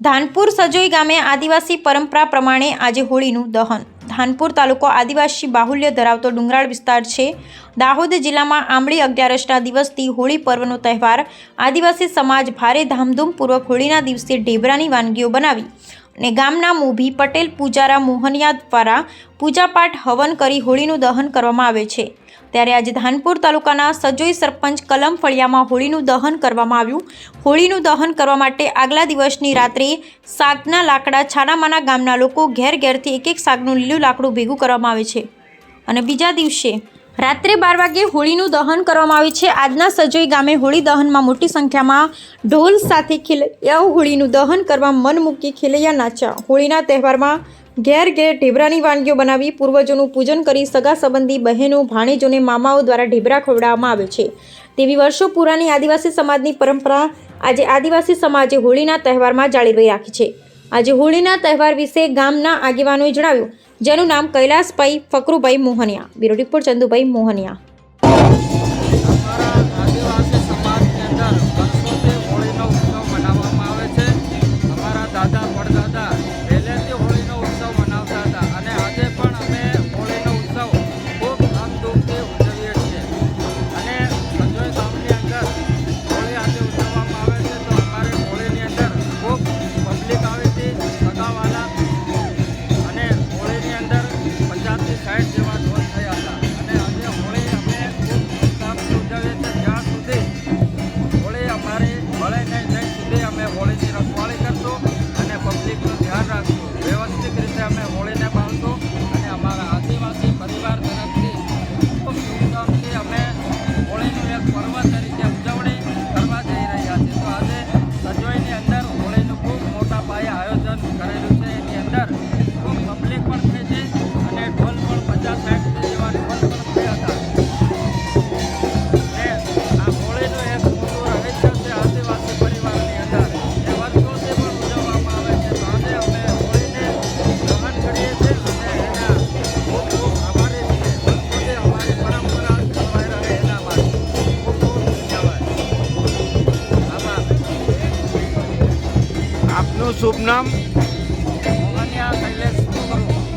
ધાનપુર સજોઈ ગામે આદિવાસી પરંપરા પ્રમાણે આજે હોળીનું દહન. ધાનપુર તાલુકો આદિવાસી બાહુલ્ય ધરાવતો ડુંગરાળ વિસ્તાર છે. દાહોદ જિલ્લામાં આંબળી અગિયારસના દિવસથી હોળી પર્વનો તહેવાર આદિવાસી સમાજ ભારે ધામધૂમપૂર્વક હોળીના દિવસે ઢેબરાની વાનગીઓ બનાવી અને ગામના મોભી પટેલ, પૂજારા મોહનિયા દ્વારા પૂજાપાઠ હવન કરી હોળીનું દહન કરવામાં આવે છે. ત્યારે આજે ધાનપુર તાલુકાના સજોઈ સરપંચ કલમ ફળિયામાં હોળીનું દહન કરવામાં આવ્યું. હોળીનું દહન કરવા માટે આગલા દિવસની રાત્રે સાગના લાકડા છાનામાના ગામના લોકો ઘેર ઘેરથી એક એક સાગનું લીલું લાકડું ભેગું કરવામાં આવે છે. અને બીજા દિવસે રાત્રે બાર વાગે હોળીનું દહન કરવામાં આવે છે. આજના સજોઈ ગામે હોળી દહનમાં મોટી સંખ્યામાં ઢોલ સાથે ખીલૈયાઓ હોળીનું દહન કરવા મન મૂકી ખીલૈયા નાચ્યા હોળીના તહેવારમાં ઘેર ઘેર ઢેબરાની વાનગીઓ બનાવી પૂર્વજોનું પૂજન કરી સગા સંબંધી બહેનો, ભાણેજોને મામાઓ દ્વારા ઢેબરા ખવડાવવામાં આવે છે. તેવી વર્ષો પુરાની આદિવાસી સમાજની પરંપરા આજે આદિવાસી સમાજે હોળીના તહેવારમાં જાળવી રાખી છે. આજે હોળીના તહેવાર વિશે ગામના આગેવાનોએ જણાવ્યું. જેનું નામ Kailasbhai Fakrubhai Mohaniya. Bureau report Chandubhai Mohaniya. અંદર પબ્લિક પણ થઈ છે અને ઢોલ પણ પચાસ સાઠ જેવા ઢોલ પણ થયા હતા. ને આ હોળીનું એક મોટું રહસ્ય છે આદિવાસી પરિવારની અંદર. એ વર્ષોથી પણ ઉજવવામાં આવે છે. તો અમે હોળીને દહન કરીએ છીએ અને ખૂબ ખૂબ આભારી અમારી પરંપરા જળવાઈ ખૂબ ખૂબ ધન્યવાદ. આપનું શુભ નામ? o kanyang kay Let's Go